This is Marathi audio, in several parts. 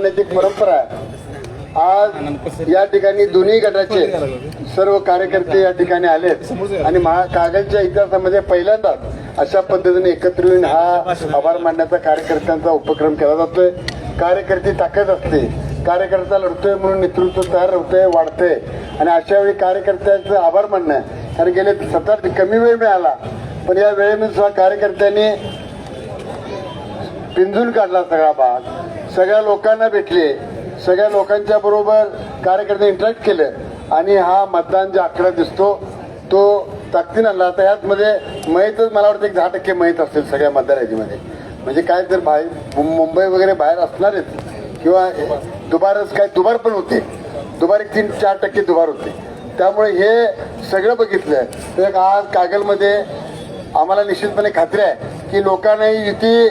मानण्याची परंपरा आहे. आज या ठिकाणी दोन्ही गटाचे सर्व कार्यकर्ते या ठिकाणी आलेत आणि महा कागलच्या इतिहासामध्ये पहिल्यांदाच अशा पद्धतीने एकत्र येऊन हा आभार मानण्याचा कार्यकर्त्यांचा उपक्रम केला जातोय. कार्यकर्ते ताकद असते. कार्यकर्ता लढतोय म्हणून नेतृत्व तयार होतंय वाढतंय. आणि अशा वेळी कार्यकर्त्यांचं आभार मानणं कारण गेले सतत कमी वेळ मिळाला पण या वेळेनुसार सुद्धा कार्यकर्त्यांनी पिंजून काढला सगळा भाग. सगळ्या लोकांना भेटले. सगळ्या लोकांच्या बरोबर कार्यकर्ते इंटरॅक्ट केलं. आणि हा मतदान जो आकडा दिसतो तो ताकदीन आणला. आता यातमध्ये मयतच मला वाटतं एक दहा टक्के मयत असतील सगळ्या मतदार यादीमध्ये. म्हणजे काय तर बाहेर मुं- मुंबई वगैरे बाहेर असणारच किंवा दुबारच काय दुबार पण होते. दुबार एक तीन चार टक्के दुबार होते. त्यामुळे हे सगळं बघितलं. तर आज कागलमध्ये आम्हाला निश्चितपणे खात्री आहे की लोकांना युती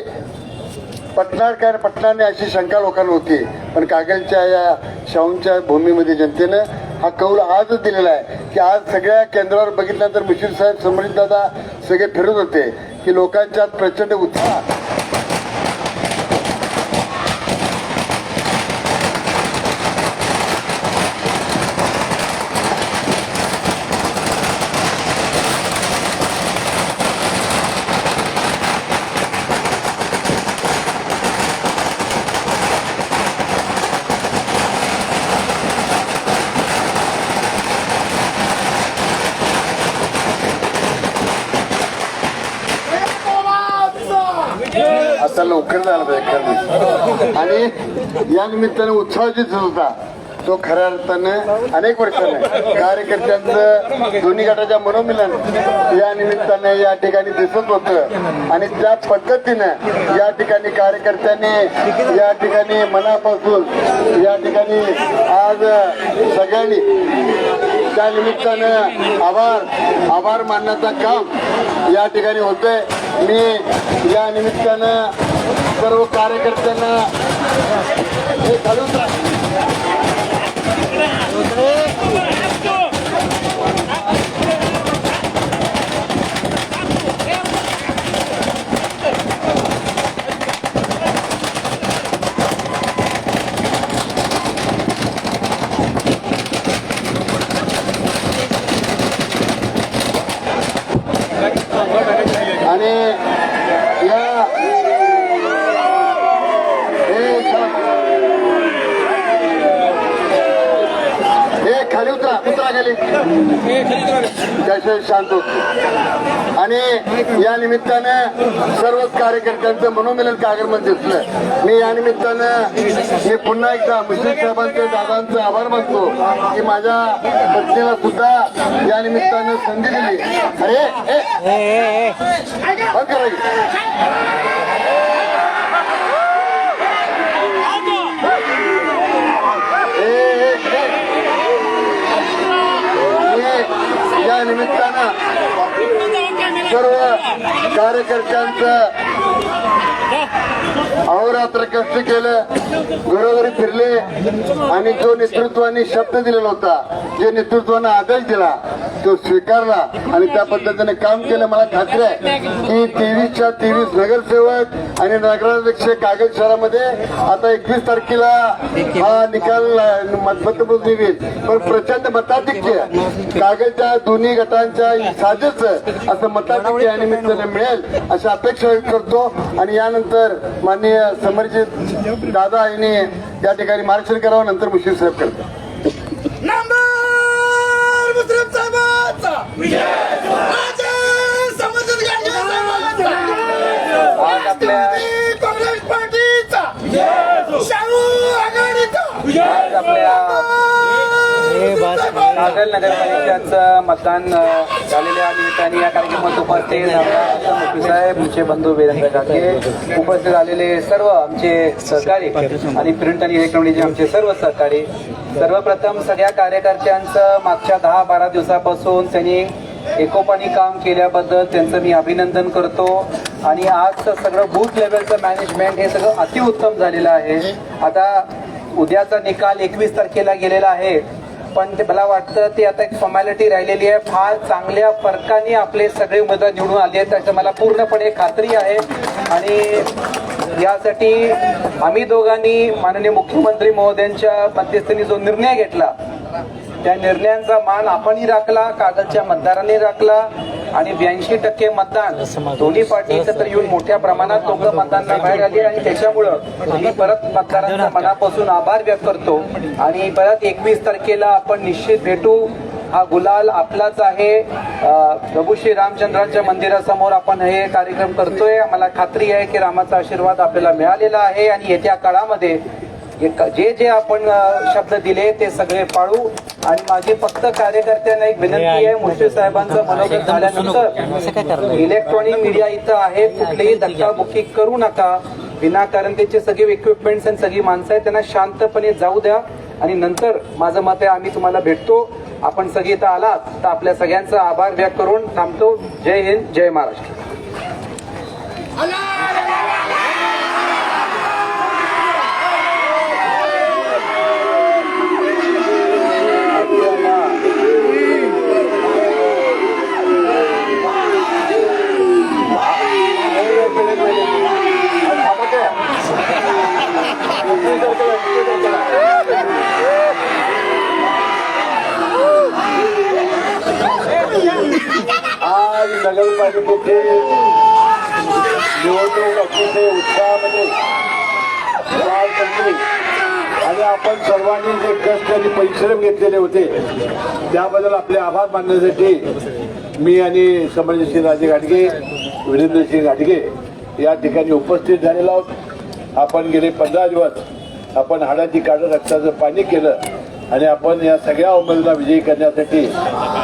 पटणार काय पटणार नाही अशी शंका लोकांना होती. पण कागलच्या या शाहूंच्या भूमीमध्ये जनतेनं हा कौल आजच दिलेला आहे की आज सगळ्या केंद्रावर बघितल्यानंतर मुशीर साहेब दादा सगळे फिरत होते की लोकांच्या आत प्रचंड उत्साह आता लवकर झाला पाहिजे आणि या निमित्ताने उत्सव दिसत होता. तो खऱ्या अर्थानं अनेक वर्षाने कार्यकर्त्यांचं दोन्ही गटाच्या मनोमिलन या निमित्ताने या ठिकाणी दिसत होतं. आणि त्या पद्धतीनं या ठिकाणी कार्यकर्त्यांनी या ठिकाणी मनापासून या ठिकाणी आज सगळ्यांनी त्या निमित्तानं आभार आभार मानण्याचं काम या ठिकाणी होतंय. मी या निमित्तानं सर्व कार्यकर्त्यांना हे घालून आणि या हे ख- हे खाली उतरा उतरा खाली त्याशिवाय शांत। होत आणि या निमित्तानं सर्वच कार्यकर्त्यांचं मनोमिलन कार्यक्रम दिसलं मी या निमित्तानं मी पुन्हा एकदा मुश्रीफ साहेबांचे दादांचे आभार मानतो की माझ्या पत्नीला सुद्धा या निमित्तानं संधी दिली. अरे या निमित्तानं सर्व कार्यकर्त्यांचं अहोरात्र कष्ट केलं. घरोघरी फिरले आणि जो नेतृत्वाने शब्द दिलेला होता जे नेतृत्वाने आदेश दिला तो स्वीकारला आणि त्या पद्धतीने काम केलं. मला खात्री आहे की तेवीसच्या तेवीस नगरसेवक आणि नगराध्यक्ष कागद शहरामध्ये आता एकवीस तारखेला हा निकाल मतपत्र देईल पण प्रचंड मताधिक्य कागदच्या दोन्ही गटांच्या साजेच असं मताधिक्य या निमित्ताने मिळेल अशा अपेक्षा व्यक्त करतो. आणि यानंतर माननीय समरजित दादा यांनी या ठिकाणी मार्गदर्शन करावं नंतर मुश्रीफ साहेब करतो नंबर मुश्रीफ साहेबांचा. राजे समजत गांधी साहेबांचा. आज आपल्या कागल नगरपालिकाचं मतदान झालेल्या निमित्ताने या कार्यक्रमात उपस्थित साहेब आमचे बंधू वेदांत काके उपस्थित झालेले सर्व आमचे सहकारी आणि प्रिंट आणि इलेक्ट्रॉनिकचे आमचे सर्व सहकारी. सर्वप्रथम सगळ्या कार्यकर्त्यांचं मागच्या दहा बारा दिवसापासून त्यांनी एकोपाने काम केल्याबद्दल त्यांचं मी अभिनंदन करतो. आणि आज सगळं बूथ लेवलचं मॅनेजमेंट हे सगळं अतिउत्तम झालेलं आहे. आता उद्याचा निकाल एकवीस तारखेला गेलेला आहे. पण ते मला वाटतं ती आता एक फॉर्मॅलिटी राहिलेली आहे. फार चांगल्या फरकाने आपले सगळे उमेदवार निवडून आले आहेत. त्याचं मला पूर्णपणे खात्री आहे. आणि यासाठी आम्ही दोघांनी माननीय मुख्यमंत्री महोदयांच्या मध्यस्थीने जो निर्णय घेतला त्या निर्णयांचा मान आपणही राखला कागदच्या मतदारांनी राखला. आणि ब्याऐंशी टक्के मतदान. दोन्ही पार्टीचं तर येऊन मोठ्या प्रमाणात लोक मतदानाला बाहेर आली आणि त्याच्यामुळं मी परत मतदारांचा मनापासून आभार व्यक्त करतो. आणि परत एकवीस तारखेला आपण निश्चित भेटू. हा गुलाल आपलाच आहे. प्रभू श्री रामचंद्रांच्या मंदिरासमोर आपण हे कार्यक्रम करतोय. मला खात्री आहे की रामाचा आशीर्वाद आपल्याला मिळालेला आहे आणि येत्या काळामध्ये जे जे आपण शब्द दिले ते सगळे पाळू. आणि माझी फक्त कार्यकर्त्यांना एक विनंती आहे मुश्रीफ साहेबांचं मनोगत झाल्यानंतर इलेक्ट्रॉनिक मीडिया इथं आहे कुठलीही धक्काबुक्की करू नका. विनाकारण त्याचे सगळे इक्विपमेंट्स आणि सगळी माणसं आहेत त्यांना शांतपणे जाऊ द्या. आणि नंतर माझं मत आहे आम्ही तुम्हाला भेटतो. आपण सगळे इथं आलात तर आपल्या सगळ्यांचा आभार व्यक्त करून थांबतो. जय हिंद जय महाराष्ट्र आज नगरपालिकेचे निवडणूक अतिशय उत्साहामध्ये पार पडली आणि आपण सर्वांनी जे कष्ट आणि परिश्रम घेतलेले होते त्याबद्दल आपले आभार मानण्यासाठी मी आणि समरजितसिंह राजे घाटगे वीरेंद्रसिंह घाटगे या ठिकाणी उपस्थित झालेलो आहोत. आपण गेले पंधरा दिवस आपण हाडाची काढं रक्ताचं पाणी केलं आणि आपण या सगळ्या उमेदवारांना विजयी करण्यासाठी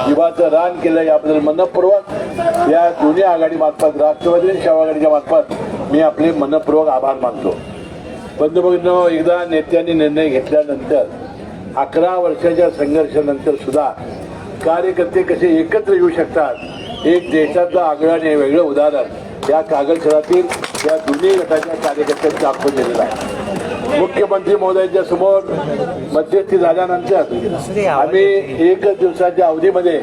जीवाचं रान केलं याबद्दल मनपूर्वक या दोन्ही आघाडी मार्फत राष्ट्रवादी आणि आघाडीच्या मार्फत मी आपले मनपूर्वक आभार मानतो. पंतप्रधान एकदा नेत्यांनी निर्णय घेतल्यानंतर अकरा वर्षाच्या संघर्षानंतर सुद्धा कार्यकर्ते कसे एकत्र येऊ शकतात एक देशाचं आगळं आणि वेगळं उदाहरण या कागद खेळातील या दोन्ही गटाच्या कार्यकर्त्यांनी दाखवून दिलेलं आहे. मुख्यमंत्री महोदयांच्या समोर मध्यस्थी झाल्यानंतर आम्ही एकच दिवसाच्या अवधीमध्ये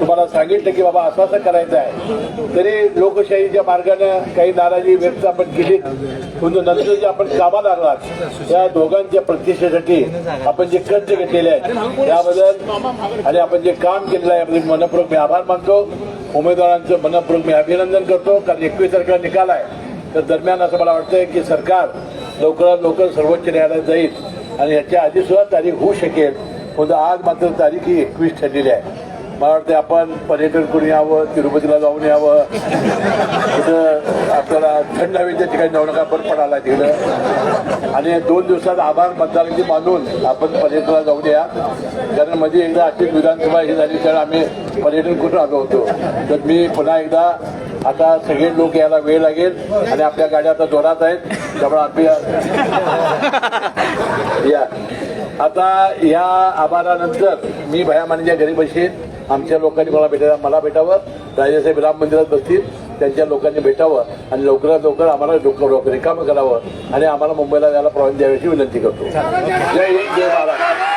तुम्हाला सांगितलं की बाबा असं असं करायचं आहे. तरी लोकशाहीच्या मार्गाने काही नाराजी व्यक्त आपण केली. परंतु नंतर जे आपण कामाला लागलात त्या दोघांच्या प्रतिष्ठेसाठी आपण जे कर्ज घेतलेले आहेत त्याबद्दल आणि आपण जे काम केलेलं आहे आपले मनपूर्वक मी आभार मानतो. उमेदवारांचं मनपूर्वक मी अभिनंदन करतो. कारण एकवीस तारखेला निकाल आहे. तर दरम्यान असं मला वाटतंय की सरकार लवकरात लवकर सर्वोच्च न्यायालयात जाईल. आणि याच्या आधी सुद्धा तारीख होऊ शकेल. परंतु आज मात्र तारीख ही एकवीस ठरलेली आहे. मला वाटते आपण पर्यटन करून यावं तिरुपतीला जाऊन यावं. तिथं आपल्याला थंड हवेच्या ठिकाणी जाऊ नका बरं पडायला तिकडं. आणि दोन दिवसात आभार मतदारांची मानून आपण पर्यटनाला जाऊन या. कारण मध्ये एकदा अशीच विधानसभा ही झाली तर आम्ही पर्यटन करून आलो होतो. तर मी पुन्हा एकदा आता सगळे लोक यायला वेळ लागेल आणि आपल्या गाड्या आता जोरात आहेत. त्यामुळे आपल्या या. आता या आभारानंतर मी भया भयामानीच्या घरी बसेन. आमच्या लोकांनी मला भेटायला मला भेटावं. राजासाहेब राम मंदिरात बसतील. त्यांच्या लोकांनी भेटावं. आणि लवकरात लवकर आम्हाला डोकं डोकं रिकामं करावं. आणि आम्हाला मुंबईला जायला परवानगी द्यावीची विनंती करतो. जय हिंद जय महाराज